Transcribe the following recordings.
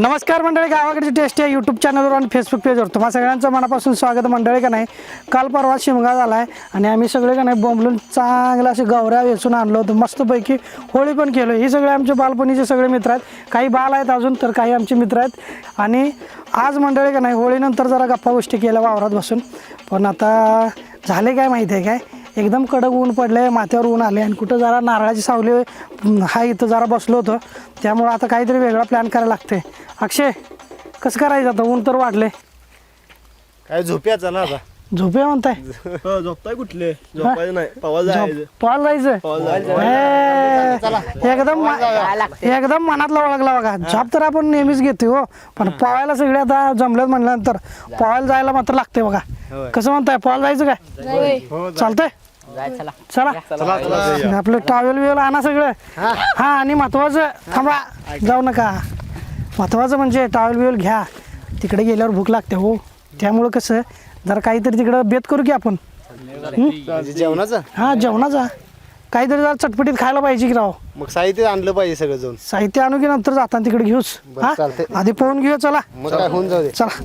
नमस्कार मंडळी गावाकडची टेस्ट आहे यूट्यूब चॅनलवर आणि फेसबुक पेजवर तुम्हा सगळ्यांचं मनापासून स्वागत मंडळी का नाही? काल परवा शिमगा झाला आहे आणि आम्ही सगळे का नाही बोंबलून चांगलं असे गवऱ्या वेचून आणलो होतो. मस्तपैकी होळी पण केलो. ही सगळे आमचे बालपणीचे सगळे मित्र आहेत. काही बाल आहेत अजून तर काही आमचे मित्र आहेत. आणि आज मंडळी का नाही होळीनंतर जरा गप्पा गोष्टी केल्या वावरात बसून. पण आता झाले काय माहिती आहे काय? एकदम कडक ऊन पडले माथ्यावर ऊन आले आणि कुठं जरा नारळाची सावली हा इथं जरा बसलो होतो. त्यामुळं आता काहीतरी वेगळा प्लॅन करायला लागते अक्षय कसं करायचं आता? ऊन तर वाढले काय झोप्याचा ना आता? झोपे म्हणताय? हो झोपताय कुठले? झोपायचं नाही. पवाल जायचं. पवाल हे, एकदम एकदम मनातला ओळखला बघा. झोप तर आपण नेहमीच घेतो हो. पण पोहायला सगळे आता जमलेत म्हणल्यानंतर पोहायला जायला मात्र लागते बघा. कसं म्हणताय? पोहायला जायचं काय? चालतंय? चला. आपलं टॉवेल बिवेल आणा सगळं. हा. आणि महत्वाचं थांबा. जाऊ नका. महत्वाचं म्हणजे टॉवेल बिवेल घ्या. तिकडे गेल्यावर भूक लागते हो. त्यामुळं कसं जरा काहीतरी तिकडं बेत करू की आपण. म्हणजे जेवणाचं? हा जेवणाचा. काहीतरी जरा चटपटीत खायला पाहिजे की राव. मग साहित्य आणलं पाहिजे सगळं जाऊन. साहित्य आणू की नंतर जाताना तिकडे हा? चालतंय. आधी पोहून घेऊ चला. मग काय होऊन जाऊ दे. चला.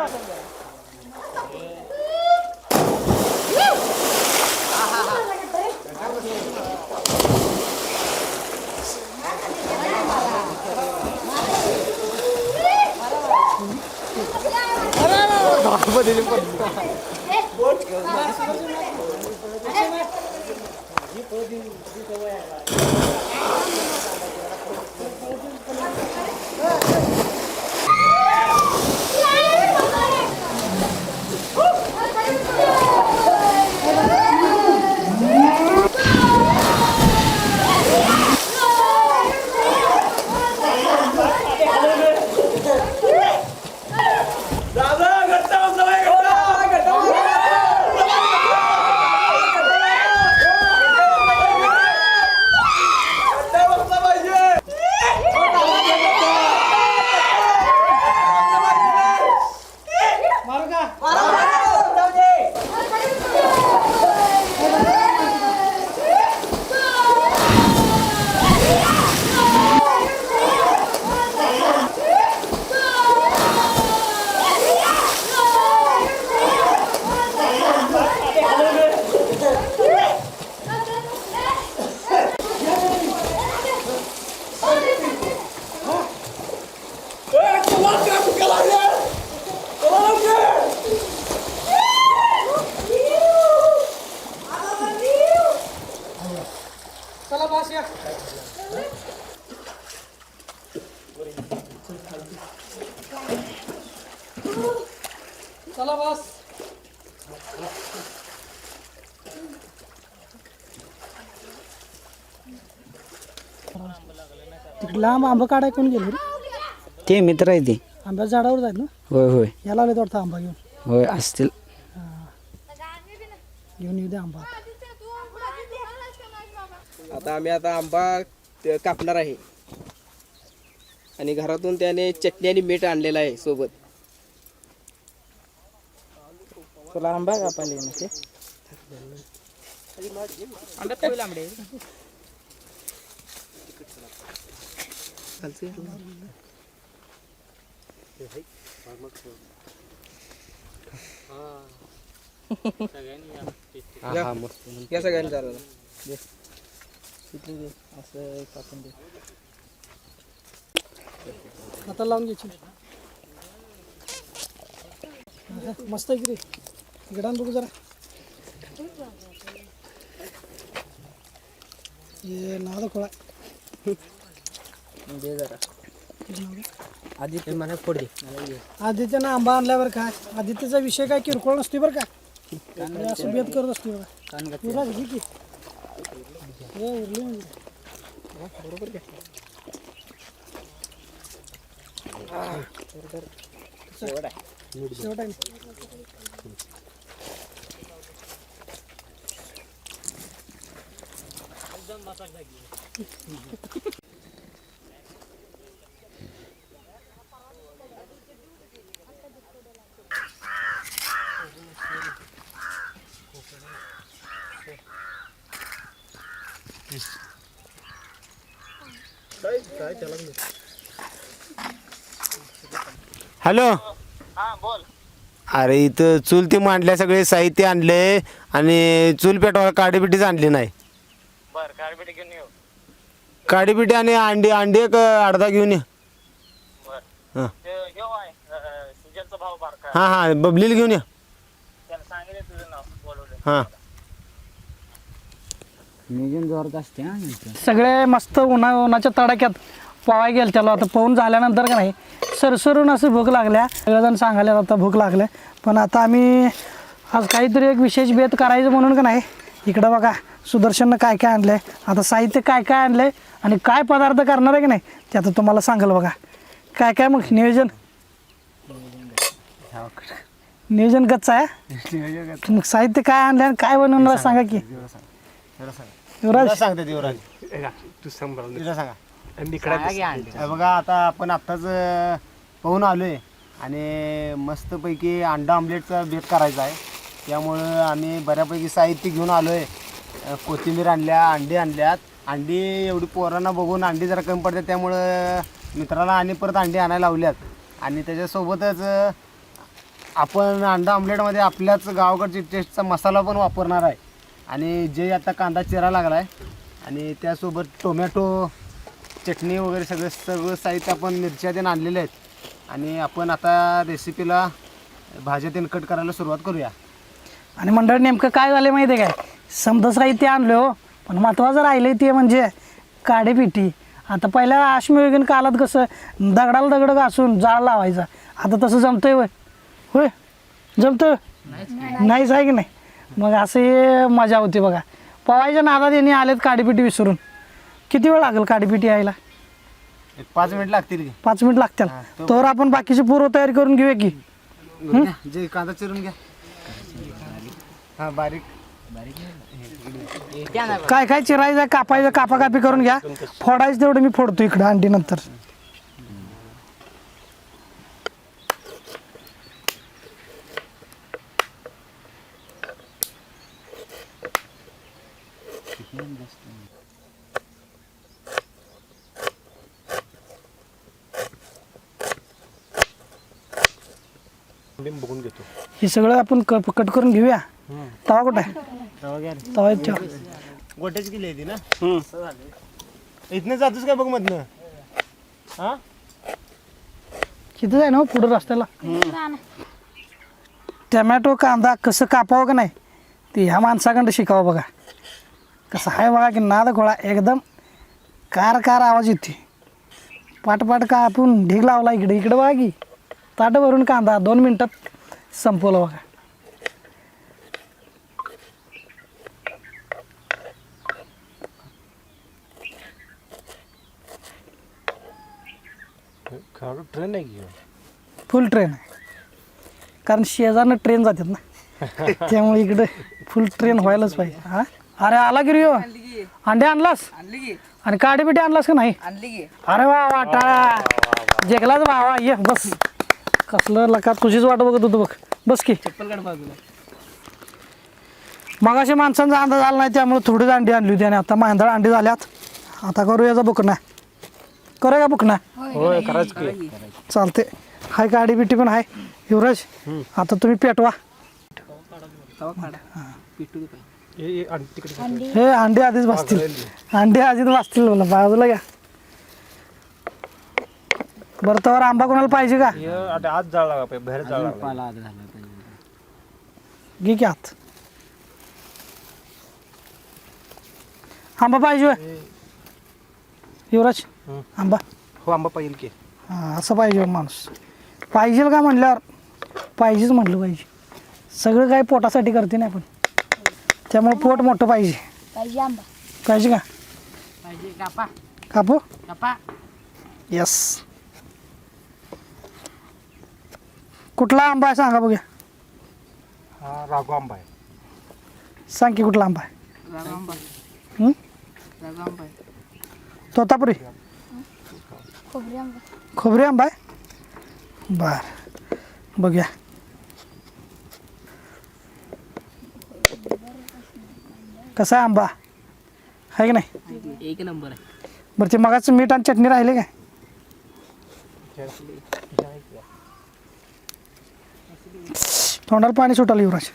की जरा तुझ्या इकडं आणि घ्यायचं दादा लांब आंबा काढाय कोण गेले रे ते मित्र आहे ते. आंब्याच्या झाडावर जायत ना? होय होय. याला आले वाटतं आंबा घेऊन. होय असतील. घेऊन येऊ दे आंबा. आता आम्ही आता आंबा ते कापणार आहे. आणि घरातून त्याने चटणी आणि मीठ आणलेलं आहे सोबत. तुला आंबा कापायला येणार ते? हा, हा, मस्त. या सगळ्यांनी असं दे. आता लावून घ्यायची मस्त आहे की रे? आण बघू जरा. ये नाद खोळा दे जरा. आधी ते मला फोड दे. आदित्यनं आंबा आणल्यावर काय आदित्यचा विषय काय? किरकोळ नसते बरं का? असं बेत करत असते बघा. कान घात. तुला घे की उरली म्हणजे. शेवट आहे. हॅलो. अरे इथं चूल ते मांडल्या सगळे साहित्य आणले आणि चूल पेटवायला काडीपिटीच आणली नाही. काडीपिटी आणि अंडी अंडी एक अर्धा घेऊन ये. हां. हां हां बबलीला घेऊन ये. हां. नियोजन जोरात असते हा यांचं. सगळे मस्त उन्हा उन्हाच्या तडाक्यात पोहाय गेल त्याला आता पोहून झाल्यानंतर का नाही सरसरून असं भूक लागल्या. सगळेजण सांगायला आता भूक लागल्या. पण आता आम्ही आज काहीतरी एक विशेष बेत करायचं म्हणून का नाही इकडं बघा सुदर्शननं काय काय आणलंय आता साहित्य काय काय आणलंय आणि काय पदार्थ करणार आहे की नाही ते आता तुम्हाला सांगाल बघा. काय काय मग नियोजन? नियोजन कच्चं आहे मग साहित्य काय आणलंय आणि काय बनवणार आहे सांगा की. युवराज सांगते युवराज तिला सांगा. हे बघा आता आपण आत्ताच अं, पाहून आलोय आणि मस्तपैकी अंडा आमलेटचा बेत करायचा आहे. त्यामुळं आम्ही बऱ्यापैकी साहित्य घेऊन आलोय. अं, कोथिंबीर आणल्या अंडी आणल्यात. अंडी एवढी पोरांना बघून अंडी जरा कमी पडतात त्यामुळं मित्राला आणि परत अंडी आणायला लावल्यात. आणि त्याच्यासोबतच अं, आपण अंडा आमलेटमध्ये आपल्याच गावाकडची टेस्टचा मसाला पण वापरणार आहे. आणि जे आता कांदा चिरा लागला आहे आणि त्यासोबत टोमॅटो चटणी वगैरे सगळं सगळं साहित्य आपण मिरच्या ते आणलेले आहेत. आणि आपण आता रेसिपीला भाज्या ते कट करायला सुरुवात करूया. आणि मंडळ नेमकं काय झालं माहिती आहे काय? समजा साहित्य आणलं हो पण महत्त्वाचं राहिलं ते म्हणजे काडेपिटी आता पहिल्या अश्मयुगीन कालात कसं दगडाला दगड घासून जाळ लावायचा. आता तसं जमतंय होय. होय? जमतं नाहीच आहे की नाही? मग असं हे मजा होती बघा. पवायच्या नादात यांनी आलेत काडीपिठी विसरून. किती वेळ लागेल काडीपिठी यायला? एक पाच मिनिट लागतील की. पाच मिनिट लागतील. तर आपण बाकीची पूर्व तयारी करून घेऊया की. घ्या, जे कांदा चिरून घ्या. हा बारीक. काय काय चिरायचं कापायचं कापाकापी करून घ्या. फोडायचं तेवढं मी फोडतो इकडं अंडी नंतर बघून घेतो हे सगळं आपण क- कट करून घेऊया. तवा कुठं आहे? तवा ठेव. गोट्याची किल्ली आहे ती ना? इथनं जातोस काय बघ मधनं? हा? किती आहे ना हो पुढं रस्त्याला. टमॅटो कांदा कसं कापावं का नाही ते ह्या माणसाकडं शिकावं बघा. कसं आहे बघा की नाद घोळा एकदम कार कार आवाज येते पाट पाट का आपण ढीग लावला इकडे इकडे बघा की. ताट भरून कांदा दोन मिनटात संपवलं बघा. ट्रेन आहे की फुल ट्रेन आहे. कारण शेजारनं ट्रेन जातात ना. त्यामुळे इकडे फुल ट्रेन व्हायलाच पाहिजे. हा? अरे आला की रे ह्यो? अंडे आणलास? आणि काडी बिटी आणलास का नाही? अरे वा वा टाळा जेकलाच वा वा. ये बस. कसलं लका तुझीच वाट बघत होतो बघ. बस की. बाजूला. मगाशी माणसांचा अंदाज आला नाही त्यामुळे थोडीच अंडी आणली होती आणि आता मांदळ अंडी झाल्यात. आता करू याचा बुकना करूया का बुकना होय खरंच की. चालते हाय गाडी बिटी पण हाय? युवराज आता तुम्ही पेटवा. हे. अंडे आधीच भाजतील. अंडे आधीच भाजतील बोला बाजूला घ्या. बरं तर आंबा कोणाला पाहिजे का? आज जाळ लागा बाहेर जाळ पाला आत घालायला पाहिजे. घे की आत. आंबा पाहिजे होय? युवराज आंबा. हो आंबा पाहिजे की. हां असं पाहिजे माणूस. पाहिजे का म्हणल्यावर? पाहिजेच म्हटलं पाहिजे. सगळं काय पोटासाठी करते नाही पण त्यामुळे पोट मोठं पाहिजे. पाहिजे आंबा. पाहिजे का? पाहिजे कापा. कापू? कापा. यस कुठला आंबा आहे सांगा बघूया. हा राघू आंबा आहे. सांग की कुठला आंबा आहे. रागा आंबा. हं? रागा आंबा तोतापुरी. खोबरी आंबा. खोबरी आंबा आहे? बर. बघूया. कसा आहे आंबा? आहे की नाही? एक नंबर आहे. बरं ते मगाचं मीठ आणि चटणी राहिले काय? तोंडाला पाणी सुटालं युवराज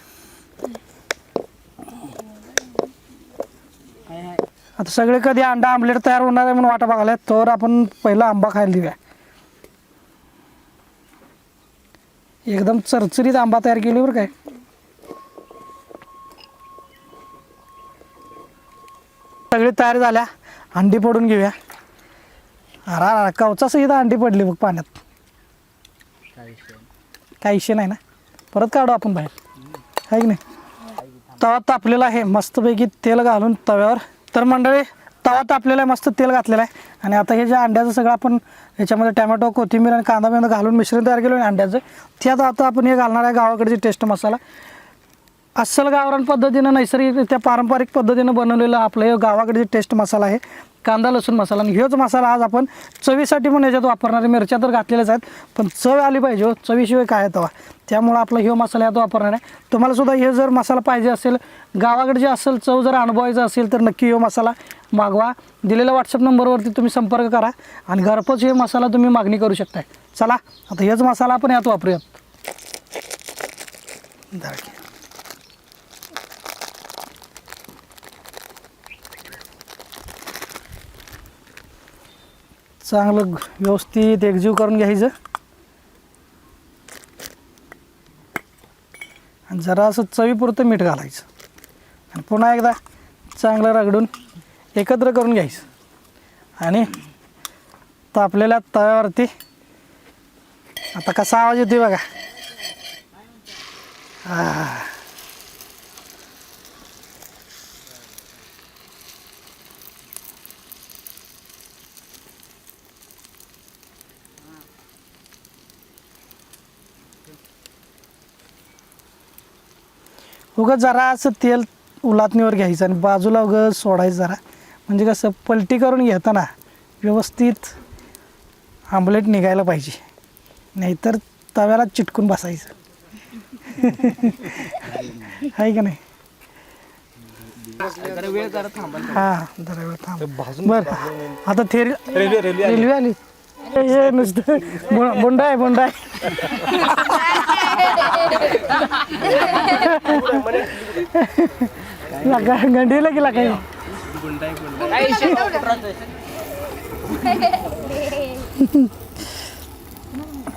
आता सगळे कधी अंडा आमलेट तयार होणार आहे म्हणून वाटा बघायला तर आपण पहिला आंबा खायला देऊया. एकदम चरचरीत आंबा तयार केली बरं काय. सगळी तयार झाल्या अंडी पडून घेऊया. अरा अरा कवचा सहित अंडी पडली बघ पाण्यात. काही विषय नाही ना. परत काढू आपण बाहेर. आहे की नाही? तवा तापलेला आहे. मस्तपैकी तेल घालून तव्यावर. तर मंडळी तवा तापलेला आहे. मस्त तेल घातलेलं आहे. आणि आता हे जे अंड्याचं सगळं आपण ह्याच्यामध्ये टॅमॅटो कोथिंबीर आणि कांदा बिंदा घालून मिश्रण तयार केलं आणि अंड्याचं. त्यात आता आपण हे घालणार आहे गावाकडची टेस्ट मसाला. अस्सल गावरान पद्धतीनं नैसर्गिकरित्या पारंपरिक पद्धतीनं बनवलेलं आपलं हे जे टेस्ट मसाला आहे कांदा लसूण मसाला आणि हेच मसाला आज आपण चवीसाठी पण याच्यात वापरणारे मिरच्या तर घातलेल्याच आहेत पण चव आली पाहिजे हो. चवीशिवाय काय तेव्हा? त्यामुळं आपला हे मसाला यात वापरणार आहे. तुम्हाला सुद्धा हे जर मसाला पाहिजे असेल गावाकडे जे असेल चव जर अनुभवायचं असेल तर नक्की हे मसाला मागवा. दिलेल्या व्हॉट्सअप नंबरवरती तुम्ही संपर्क करा आणि घरपोच हे मसाला तुम्ही मागणी करू शकताय. चला आता हेच मसाला आपण यात वापरूयात. चांगलं व्यवस्थित एकजीव करून घ्यायचं. आणि जरा असं चवीपुरतं मीठ घालायचं. आणि पुन्हा एकदा चांगलं रगडून एकत्र करून घ्यायचं. आणि तापलेल्या तव्यावरती आता कसा आवाज येतोय बघा. हा उगं जरा असं तेल उलातणीवर घ्यायचं आणि बाजूला उगं सोडायचं जरा. म्हणजे कसं पलटी करून घेताना व्यवस्थित आंबलेट निघायला पाहिजे. नाहीतर तव्याला चिटकून बसायचं. आहे का नाही? हां जरा वेळ थांब. बरं आता थेरी रेल्वे रेल्वे आली. हे नुसतं बु- बुंडा आहे बुंडा आहे लगा गंडीला गेला काही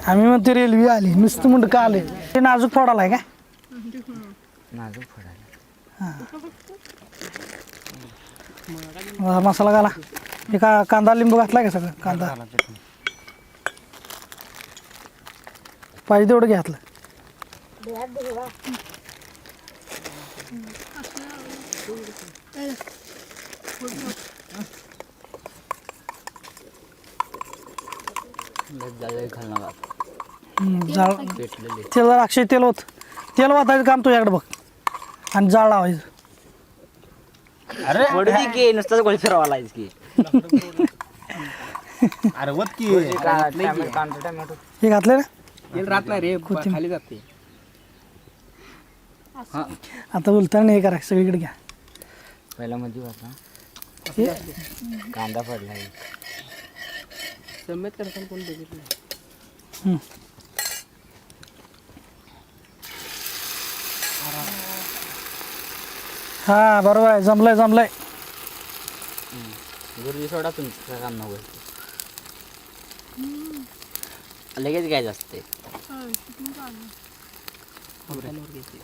आम्ही म्हणतो रेल्वे आली नुसतं मुंड का आले. ते नाजूक फोडाला आहे का नाजूक फोडायला. मसाला घाला. हे का कांदा लिंबू घातला का सगळं? कांदा. पाहिजे तेवढं घातलं घालणार हम्म, जाळ जरा अक्षय तेल होत. तेल वाचायचं काम तुझ्याकडे बघ. आणि जाळ लावायचं. पडली की नुसताच गोळी फिरवा लायच की. अरे वत की. हे घातलं ना? तेल राहत नाही रे खाली जाते. आता उलताना हे करायचं सगळीकडे घ्या. पहिला मध्ये वाचा हे? कांदा पडला. समेत करताना कोण बघितलं हम्म. हा बरोबर आहे जमलंय जमलंय. गुरुजी सोडा तुमचं काम नको लगेच घ्यायचं असते.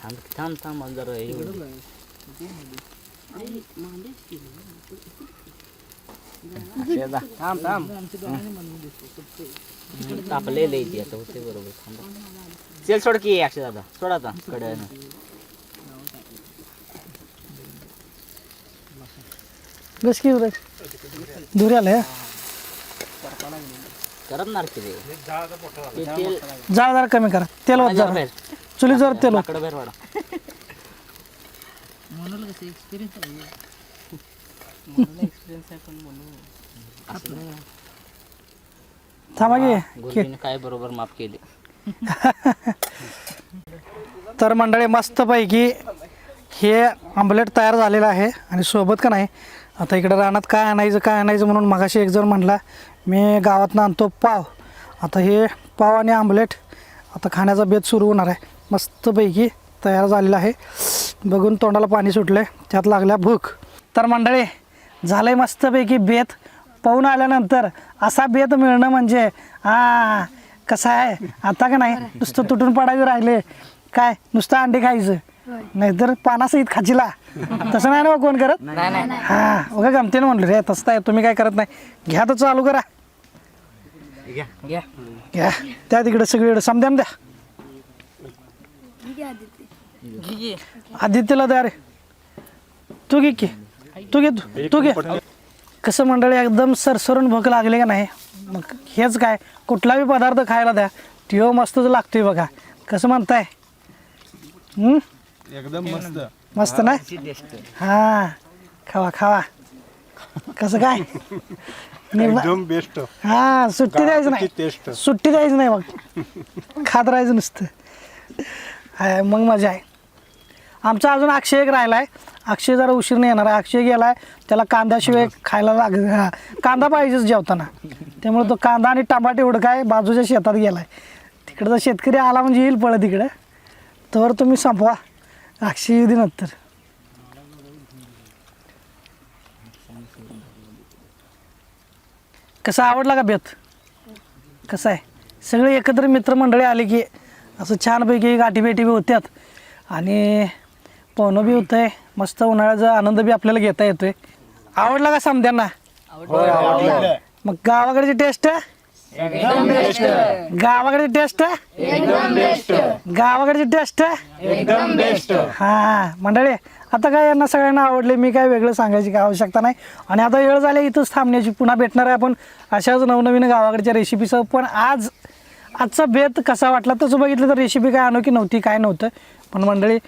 थांब थांब थांब मला जरा हे होऊ दे. अक्षयदा, थांब थांब. हम्म, तापलेलं आहे ते आता होते बरोबर. थांबा. चल सोड की अक्षय दादा. सोड आता कडे बस की रे धुरे आलं करणार की रे ते तेल जाळ जरा कमी करा. तेल जरा बाहेर. चुली जर तेल होत. लाकडं बाहेर वाढा थांबा की. गुरुजीने काय बरोबर माफ केले. तर मंडळी मस्तपैकी हे आंबलेट तयार झालेलं आहे आणि सोबत का नाही आता इकडे रानात काय आणायचं काय आणायचं म्हणून मगाशी एक जण म्हणला मी गावातनं आणतो पाव. आता हे पाव आणि आंबलेट आता खाण्याचा बेत सुरू होणार आहे. मस्तपैकी तयार झालेला आहे. बघून तोंडाला पाणी सुटलं त्यात लागल्या भूक. तर मंडळी झालं आहे मस्तपैकी बेत. पाहून आल्यानंतर असा बेत मिळणं म्हणजे हा कसं आहे? आता का नाही? नुसतं तुटून पडायचं राहिले. काय? नुसतं अंडे खायचं. नाहीतर पानासहित खाचीला. तसं नाही ना हो कोण करत? हा बघा गमतीनं म्हणलं रे तसं आहे तुम्ही काय करत नाही. घ्या तर चालू करा. घ्या. घ्या. त्या तिकडे सगळीकडे. समद्यान द्या आदित्यला द्या रे. तू घे की. तू घे तू तू घे. कसं मंडळी एकदम सरसरून भूक लागली का नाही? मग हेच काय? कुठलाही पदार्थ खायला द्या. त्यो मस्तच लागतोय बघा. कसं म्हणताय? हम्म? एकदम मस्त. मस्त ना? हा. खावा खावा. कसं काय? निवा- एकदम बेस्ट हा सुट्टी द्यायचं नाही. टेस्ट सुट्टी द्यायची नाही मग. खात राहायचं नुसतं. हाय, मग मजा आहे. आमचा अजून अक्षय एक राहिला आहे अक्षय जरा उशीर येणार. आहे अक्षय गेला आहे त्याला कांद्याशिवाय खायला लाग हा, कांदा पाहिजेच जेवताना. त्यामुळे तो कांदा आणि टमाटे एवढं काय बाजूच्या शेतात गेला आहे तिकडचा शेतकरी आला म्हणजे येईल पळत तिकडं. तर तुम्ही संपवा. अक्षय येऊ दे नंतर. कसं आवडला का बेत? कसं आहे? सगळे एकत्र मित्रमंडळी आले की असं छानपैकी गाठीभेटी बी होत्यात. आणि पोहणं बी होतं आहे मस्त उन्हाळ्याचा आनंद बी आपल्याला घेता येतोय. आवडला का समद्यांना? मग गावाकडची टेस्ट? गावाकडची टेस्ट? गावाकडची टेस्ट? हा. मंडळी आता काय यांना सगळ्यांना आवडले मी काय वेगळं सांगायची काय आवश्यकता नाही. आणि आता वेळ झाली इथंच थांबण्याची. पुन्हा भेटणार आहे आपण अशाच नवनवीन गावाकडच्या रेसिपीसह पण आज आजचा बेत कसा वाटला तसं बघितलं तर रेसिपी काय अनोखी नव्हती काय नव्हतं. पण मंडळी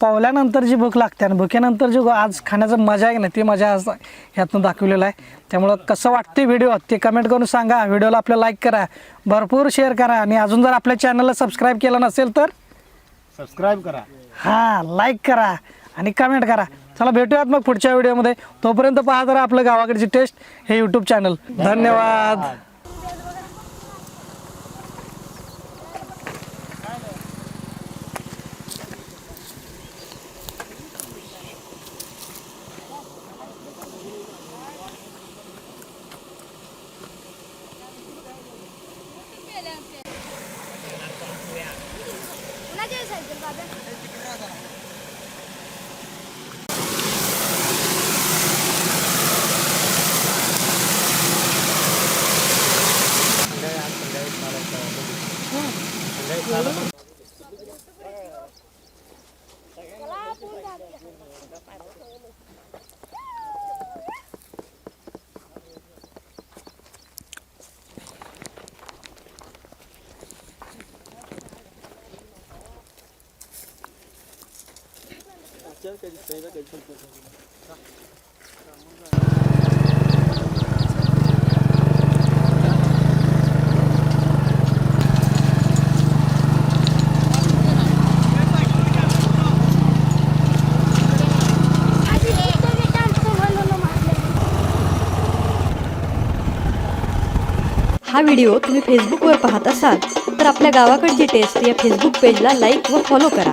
पावल्यानंतर जी भूक लागते आणि भुकेनंतर जी आज खाण्याचं मजा आहे ना ती मजा आज ह्यातनं दाखवलेलं आहे. त्यामुळं कसं वाटते व्हिडिओ ते कमेंट करून सांगा. व्हिडिओला आपल्या लाईक करा. भरपूर शेअर करा. आणि अजून जर आपल्या चॅनलला सबस्क्राईब केलं नसेल तर सबस्क्राईब करा. हां लाईक करा. आणि कमेंट करा. चला भेटूयात मग पुढच्या व्हिडिओमध्ये. तोपर्यंत पाहा जरा आपलं गावाकडची टेस्ट हे यूट्यूब चॅनल धन्यवाद. हा व्हिडिओ तुम्ही फेसबुकवर पाहत असाल तर आपल्या गावाकडची टेस्ट या फेसबुक पेजला लाईक व फॉलो करा.